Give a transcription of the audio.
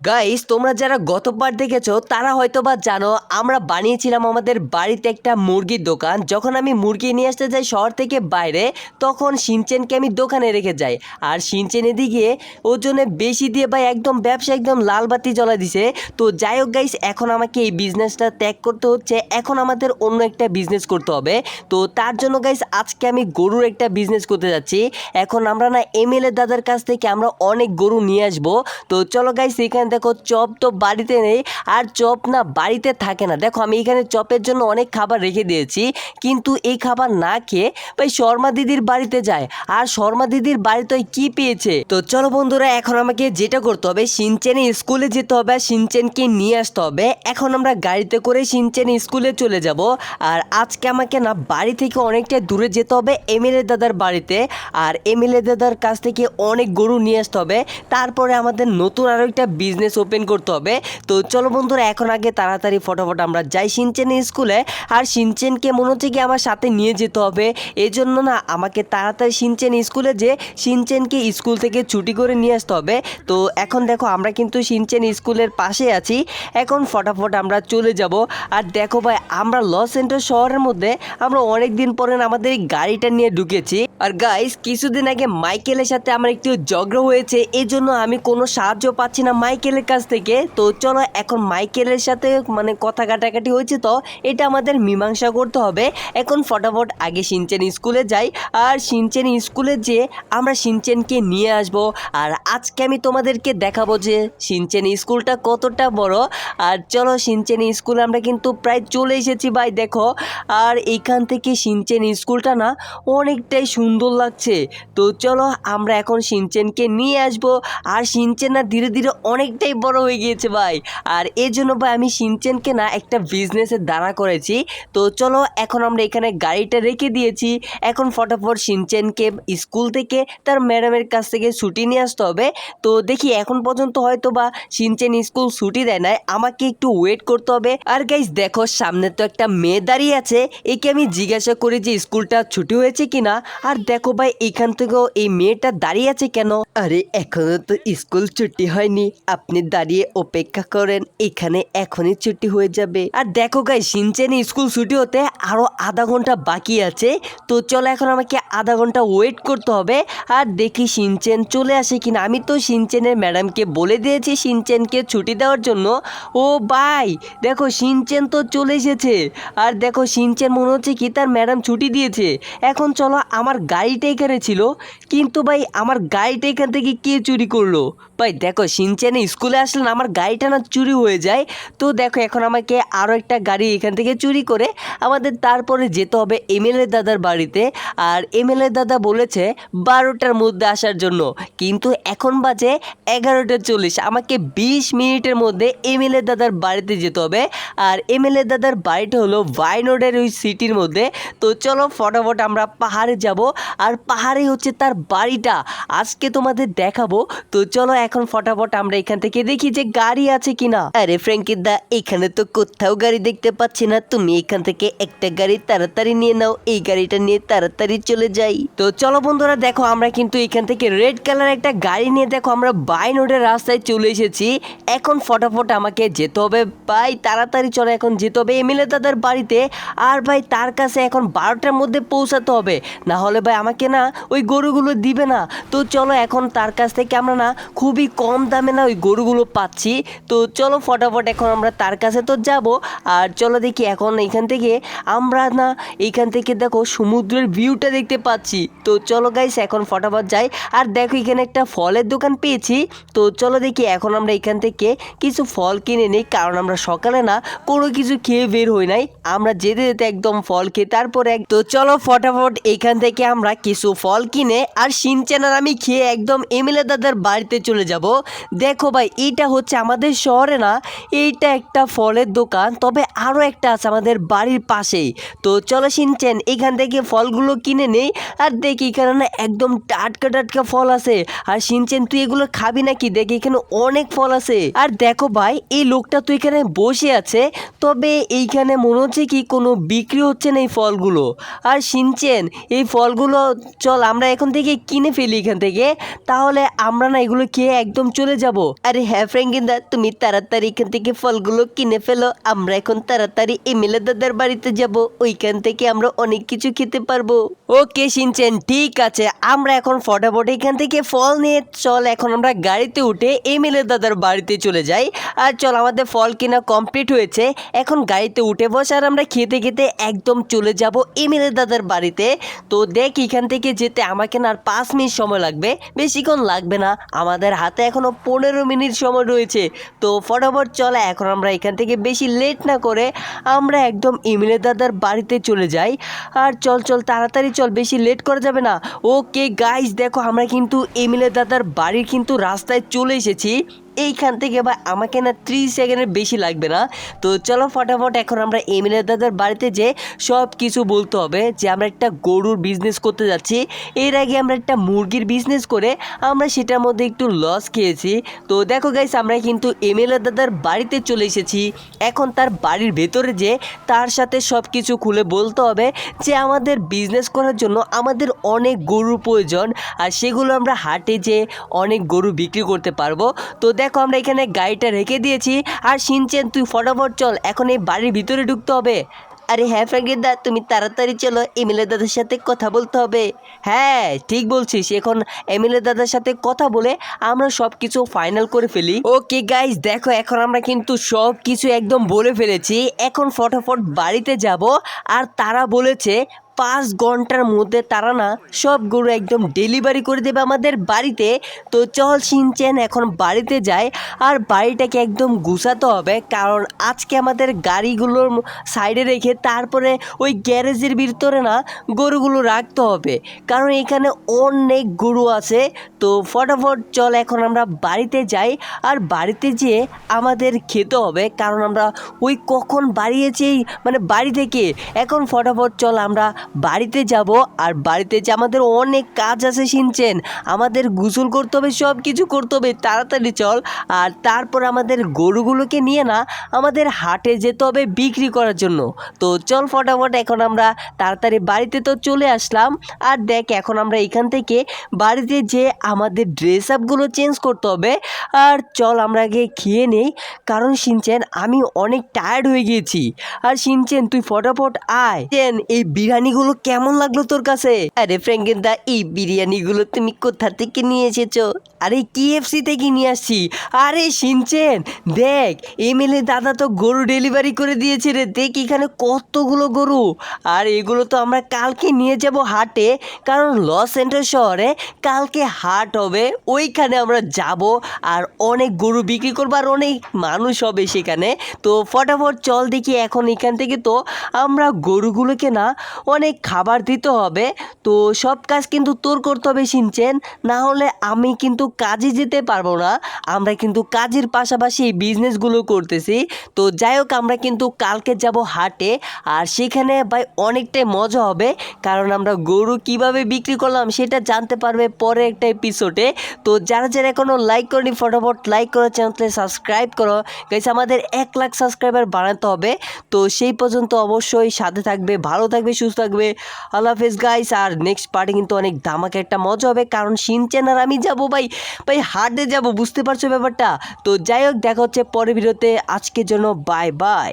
Guys তোমরা যারা গতবার দেখেছ, তারা হয়তো বা জানো, আমরা বানিয়েছিলাম আমাদের বাড়িতে একটা মুরগির দোকান। যখন আমি মুরগি নিয়ে আসতে যাই শহর থেকে বাইরে, তখন সিনচেনকে আমি দোকানে রেখে যাই। আর সিনচেন এদিকে ওজনে বেশি দিয়ে বা একদম ব্যবসা একদম লাল বাতি জ্বলা দিছে। তো যাই হোক গাইস এখন আমাকে এই বিজনেসটা ত্যাগ করতে হচ্ছে। এখন আমাদের অন্য একটা বিজনেস করতে হবে। তো তার জন্য গাইস আজকে আমি গরুর একটা বিজনেস করতে যাচ্ছি। এখন আমরা না এমএলএ দাদার কাছ থেকে আমরা অনেক গরু নিয়ে আসব। তো চলো গাইস এখানে দেখো চপ তো বাড়িতে নেই আর চপ না বাড়িতে থাকে না। দেখো আমি এখানে চপের জন্য অনেক খাবার রেখে দিয়েছি, কিন্তু এই খাবার না খেয়ে ভাই শর্মা দিদির বাড়িতে যায়। আর শর্মা দিদির বাড়িতে কি পেয়েছে? তো চলো বন্ধুরা, এখন আমাকে যেটা করতে হবে, সিনচেনে স্কুলে যেতে হবে আর সিনচেনকে নিয়ে আসতে হবে। এখন আমরা গাড়িতে করে সিনচেন স্কুলে চলে যাব। আর আজকে আমাকে না বাড়ি থেকে অনেকটা দূরে যেতে হবে এমএলএ দাদার বাড়িতে। আর এমএলএ দাদার কাছ থেকে অনেক গরু নিয়ে আসতে হবে। তারপরে আমাদের নতুন আরও একটা বিজনেস ওপেন করতে হবে। তো চলো বন্ধুরা, এখন আগে তাড়াতাড়ি ফটোফট আমরা যাই সিনচেনের স্কুলে। আর সিনচেনকে মনে হচ্ছে কি আমার সাথে নিয়ে যেতে হবে। এই জন্য না, আমাকে তাড়াতাড়ি সিনচেন স্কুলে যে সিনচেনকে স্কুল থেকে ছুটি করে নিয়ে আসতে হবে। তো এখন দেখো, আমরা কিন্তু সিনচেন স্কুলের পাশে আছি। এখন ফটাফট আমরা চলে যাব। আর দেখো ভাই, আমরা লস এন্টার শহরের মধ্যে আমরা অনেক দিন পরে আমাদের গাড়িটা নিয়ে ঢুকেছি। আর গাইস কিছুদিন আগে মাইকেলের সাথে আমার একটু ঝগড়া হয়েছে। এই জন্য আমি কোনো সাহায্য পাচ্ছি না মাইকেলের কাছ থেকে। তো চলো এখন মাইকেলের সাথে মানে কথা কাটাকাটি হয়েছে তো, এটা আমাদের মীমাংসা করতে হবে। এখন ফটাফট আগে সিনচেন স্কুলে যাই। আর সিনচেন স্কুলে যে আমরা সিনচেনকে নিয়ে আসব। আর আজকে আমি তোমাদেরকে দেখাবো যে সিনচেন স্কুলটা কতটা বড়। আর চলো সিনচেন স্কুলে আমরা কিন্তু প্রায় চলে এসেছি ভাই, দেখো। আর এইখান থেকে সিনচেন স্কুলটা না অনেকটাই সুন্দর লাগছে। তো চলো আমরা এখন সিনচেনকে নিয়ে আসব। আর সিনচেন না ধীরে ধীরে অনেকটাই বড় হয়ে গিয়েছে ভাই। আর এর জন্য ভাই আমি সিনচেনকে না একটা বিজনেসে দাঁড়া করেছি। তো চলো এখন আমরা এখানে গাড়িটা রেখে দিয়েছি। এখন ফটাফট সিনচেনকে স্কুল থেকে তার ম্যাডামের কাছ থেকে ছুটি নিয়ে আসতে হবে। তো দেখি এখন পর্যন্ত হয়তো বা সিনচেন স্কুল ছুটি দেয় নাই। আমাকে একটু ওয়েট করতে হবে। আর গাইজ দেখো, সামনে তো একটা মেয়ে দাঁড়িয়ে আছে। একে আমি জিজ্ঞাসা করি যে, স্কুলটা ছুটি হয়েছে কিনা? আর দেখো ভাই, এখান থেকেও এই মেয়েটা দাঁড়িয়ে আছে কেন? আরে, এখনও তো স্কুল ছুটি হয়নি। আপনি দাঁড়িয়ে অপেক্ষা করেন, এখানে এখনই ছুটি হয়ে যাবে। আর দেখো গাই সিনচেন স্কুল ছুটি হতে আরও আধা ঘণ্টা বাকি আছে। তো চলো এখন আমাকে আধা ঘণ্টা ওয়েট করতে হবে। আর দেখি সিনচেন চলে আসে কিনা। আমি তো সিনচেনের ম্যাডামকে বলে দিয়েছি সিনচেনকে ছুটি দেওয়ার জন্য। ও ভাই, দেখো সিনচেন তো চলে এসেছে। আর দেখো সিনচেন মনে হচ্ছে কি তার ম্যাডাম ছুটি দিয়েছে। এখন চলো আমার গাড়িটা এখানে ছিল। কিন্তু ভাই, আমার গাড়িটা এখান থেকে কে চুরি করল? ভাই, দেখো, সিনচেনে স্কুলে আসলে না আমার গাড়িটা না চুরি হয়ে যায়। তো দেখো, এখন আমাকে আরও একটা গাড়ি এখান থেকে চুরি করে আমাদের তারপরে যেতে হবে এমএলএ দাদার বাড়িতে। আর এমএলএ দাদা বলেছে বারোটার মধ্যে আসার জন্য। কিন্তু এখন বাজে এগারোটা চল্লিশ। আমাকে বিশ মিনিটের মধ্যে এমএলএ দাদার বাড়িতে যেতে হবে। আর এমএলএ দাদার বাড়িটা হলো ভাইনোডের ওই সিটির মধ্যে। তো চলো, ফটাফট আমরা পাহাড়ে যাব। আর পাহাড়ে হচ্ছে তার বাড়িটা। আজকে তোমাদের দেখাবো। তো চলো এখন ফটাফট আমরা এখান থেকে দেখি যে গাড়ি আছে কিনা। আরে ফ্র্যাঙ্কির দা, এখানে তো কোথাও গাড়ি দেখতে পাচ্ছি না। তুমি এখান থেকে একটা গাড়ি তাড়াতাড়ি নিয়ে নাও। এই গাড়িটা নিয়ে তাড়াতাড়ি চলে যাই। তো চলো বন্ধুরা, দেখো আমরা কিন্তু এখান থেকে রেড কালার একটা গাড়ি নিয়ে দেখো আমরা বাই নোডের রাস্তায় চলে এসেছি। এখন ফটাফট আমাকে যেতে হবে। ভাই, তাড়াতাড়ি চলো, এখন যেতে হবে এমএলএ দাদার বাড়িতে। আর ভাই, তার কাছে এখন বারোটার মধ্যে পৌঁছাতে হবে। না হলে ভাই আমাকে না ওই গরুগুলো দিবে না। তো চলো, এখন তার কাছ থেকে আমরা না খুবই কম দামে না ওই গরুগুলো পাচ্ছি। তো চলো ফটাফট এখন আমরা তার কাছে তো যাব। আর চলো দেখি এখন এখান থেকে আমরা না এইখান থেকে দেখো সমুদ্রের ভিউটা দেখতে পাচ্ছি। তো চলো গাইস এখন ফটাফট যাই। আর দেখো এখানে একটা ফলের দোকান পেয়েছি। তো চলো দেখি এখন আমরা এখান থেকে কিছু ফল কিনে নিই। কারণ আমরা সকালে না কোনো কিছু খেয়ে বের হই নাই। আমরা যেতে যেতে একদম ফল খেয়ে তারপরে তো চলো ফটাফট এখান থেকে আমরা কিছু ফল কিনে আর সিনচেনার আমি খেয়ে একদম এমএলএ দাদার বাড়িতে চলে যাব। দেখো ভাই, এইটা হচ্ছে আমাদের শহরে না, এইটা একটা ফলের দোকান, তবে আরও একটা আছে আমাদের বাড়ির পাশেই। তো চলো সিনচেন এখান থেকে ফলগুলো কিনে নেই, আর দেখি এখানে না একদম টাটকা টাটকা ফল আছে। আর সিনচেন, তুই এগুলো খাবি নাকি? দেখি এখানে অনেক ফল আছে। আর দেখো ভাই, এই লোকটা তো এখানে বসে আছে, তবে এইখানে মনে হচ্ছে কি কোনো বিক্রি হচ্ছে না এই ফলগুলো। আর সিনচেন, এই ফলগুলো চল, আমরা এখন থেকে কিনে ফেলি এখান থেকে। তাহলে আমরা না এগুলো খেয়ে একদম চলে যাব। আরে হ্যাঁ ফ্রেঙ্গিন্দা, তুমি তাড়াতাড়ি এখান থেকে ফলগুলো কিনে ফেলো। আমরা এখন তাড়াতাড়ি এমএলএ দাদার বাড়িতে যাব। ওইখান থেকে আমরা অনেক কিছু খেতে পারব। ওকে, সিনচেন, ঠিক আছে। আমরা এখন ফটাফট এখান থেকে ফল নিয়ে চল। এখন আমরা গাড়িতে উঠে এমএলএ দাদার বাড়িতে চলে যাই। আর চল, আমাদের ফল কেনা কমপ্লিট হয়েছে। এখন গাড়িতে উঠে বস আর আমরা খেতে খেতে একদম চলে যাব এমএলএ দাদার বাড়িতে। তো দেখ, এখান থেকে যেতে আমাকে না আর পাঁচ মিনিট সময় লাগবে। বেশিক্ষণ লাগবে না। আমাদের হাতে এখনও পনেরো মিনিট সময় রয়েছে। তো ফটাফট চলে, এখন আমরা এখান থেকে বেশি লেট না করে আমরা একদম ইমিলের দাদার বাড়িতে চলে যাই। আর চল চল, তাড়াতাড়ি চল, বেশি লেট করা যাবে না। ওকে গাইজ দেখো, আমরা কিন্তু ইমিলে দাদার বাড়ির কিন্তু রাস্তায় চলে এসেছি। এইখান থেকে বা আমাকে না ত্রিশ সেকেন্ডের বেশি লাগবে না। তো চলো ফটাফট এখন আমরা এমএলএ দাদার বাড়িতে যে সব কিছু বলতে হবে যে, আমরা একটা গরুর বিজনেস করতে যাচ্ছি। এর আগে আমরা একটা মুরগির বিজনেস করে আমরা সেটার মধ্যে একটু লস খেয়েছি। তো দেখো গাইস আমরা কিন্তু এমএলএ দাদার বাড়িতে চলে এসেছি। এখন তার বাড়ির ভেতরে যে তার সাথে সব কিছু খুলে বলতে হবে যে, আমাদের বিজনেস করার জন্য আমাদের অনেক গরু প্রয়োজন। আর সেগুলো আমরা হাটে যে অনেক গরু বিক্রি করতে পারব। তো দেখো আমরা এখানে গাড়িটা রেখে দিয়েছি। আর সিনচেন, তুই ফটাফট চল, এখন এই বাড়ির ভিতরে ঢুকতে হবে। আরে হ্যাঁ ফ্র্যাঙ্কের দা তুমি তাড়াতাড়ি চলো এমএলএ দাদার সাথে কথা বলতে হবে। হ্যাঁ ঠিক বলছিস, এখন এমএলএ দাদার সাথে কথা বলে আমরা সব কিছু ফাইনাল করে ফেলি। ওকে গাইস দেখো, এখন আমরা কিন্তু সব কিছু একদম বলে ফেলেছি। এখন ফটাফট বাড়িতে যাব, আর তারা বলেছে পাঁচ ঘণ্টার মধ্যে তারা না সব গরু একদম ডেলিভারি করে দেবে আমাদের বাড়িতে। তো চল সিনচেন এখন বাড়িতে যায় আর বাড়িটাকে একদম গুছাতে হবে। কারণ আজকে আমাদের গাড়িগুলোর সাইডে রেখে তারপরে ওই গ্যারেজের ভিতরে না গরুগুলো রাখতে হবে। কারণ এখানে অনেক গরু আছে। তো ফটাফট চল এখন আমরা বাড়িতে যাই। আর বাড়িতে যেয়ে আমাদের খেতে হবে। কারণ আমরা ওই কখন বাড়িয়েছি? মানে বাড়ি থেকে। এখন ফটাফট চল আমরা বাড়িতে যাব আর বাড়িতে যে আমাদের অনেক কাজ আছে শুনছেন আমাদের গোসল করতে হবে সব কিছু করতে হবে, তাড়াতাড়ি চল। আর তারপর আমাদের গরুগুলোকে নিয়ে না, আমাদের হাটে যেতে হবে বিক্রি করার জন্য। তো চল ফটাফট, এখন আমরা তাড়াতাড়ি বাড়িতে তো চলে আসলাম। আর দেখ, এখন আমরা এখান থেকে বাড়িতে যে আমাদের ড্রেস আপগুলো চেঞ্জ করতে হবে আর চল আমরা আগে খেয়ে নেই। কারণ সিনচেন আমি অনেক টায়ার্ড হয়ে গিয়েছি। আর সিনচেন তুই ফটাফট আয়। চেন এই বিরিয়ানিগুলো কেমন লাগল তোর কাছে? আরে ফ্র্যাঙ্কেন দা এই বিরিয়ানিগুলো তুমি কোথা থেকে নিয়ে এসেছ? আরে কেএফসি থেকে নিয়ে আসছি? আরে সিনচেন, দেখ এমএলএ দাদা তো গরু ডেলিভারি করে দিয়েছে রে, দেখ এখানে কতগুলো গরু। আর এগুলো তো আমরা কালকে নিয়ে যাব হাটে, কারণ লস এন্টার শহরে কালকে হাট হবে, ওইখানে আমরা যাব, আর অনেক গরু বিক্রি করব, আর অনেক মানুষ হবে সেখানে। তো ফটাফট চল দেখি এখন এখান থেকে তো আমরা গরুগুলোকে না অনেক খাবার দিতে হবে। তো সব কাজ কিন্তু তোর করতে হবে সিনচেন, না হলে আমি কিন্তু কাজে যেতে পারব না। আমরা কিন্তু কাজের পাশাপাশি এই বিজনেসগুলো করতেছি। তো যাই হোক, আমরা কিন্তু কালকে যাব হাটে। আর সেখানে ভাই অনেকটাই মজা হবে। কারণ আমরা গরু কীভাবে বিক্রি করলাম সেটা জানতে পারবে পরে একটা এপিসোডে তো যারা যারা এখনও লাইক করেনি, ফটাফট লাইক করো চ্যানেলকে সাবস্ক্রাইব করো। গাইস আমাদের এক লাখ সাবস্ক্রাইবার বাড়াতে হবে। তো সেই পর্যন্ত অবশ্যই সাথে থাকবে, ভালো থাকবে, সুস্থ থাকবে। আল্লাহ হাফেজ গাইস আর নেক্সট পার্টে কিন্তু অনেক দামাকে একটা মজা হবে। কারণ সিনচেন আর আমি যাব, ভাই। ভাই হাটে যাব, বুঝতে পারছ ব্যাপারটা? তো যাই হোক, দেখা হচ্ছে পরের ভিডিওতে। আজকের জন্য বাই বাই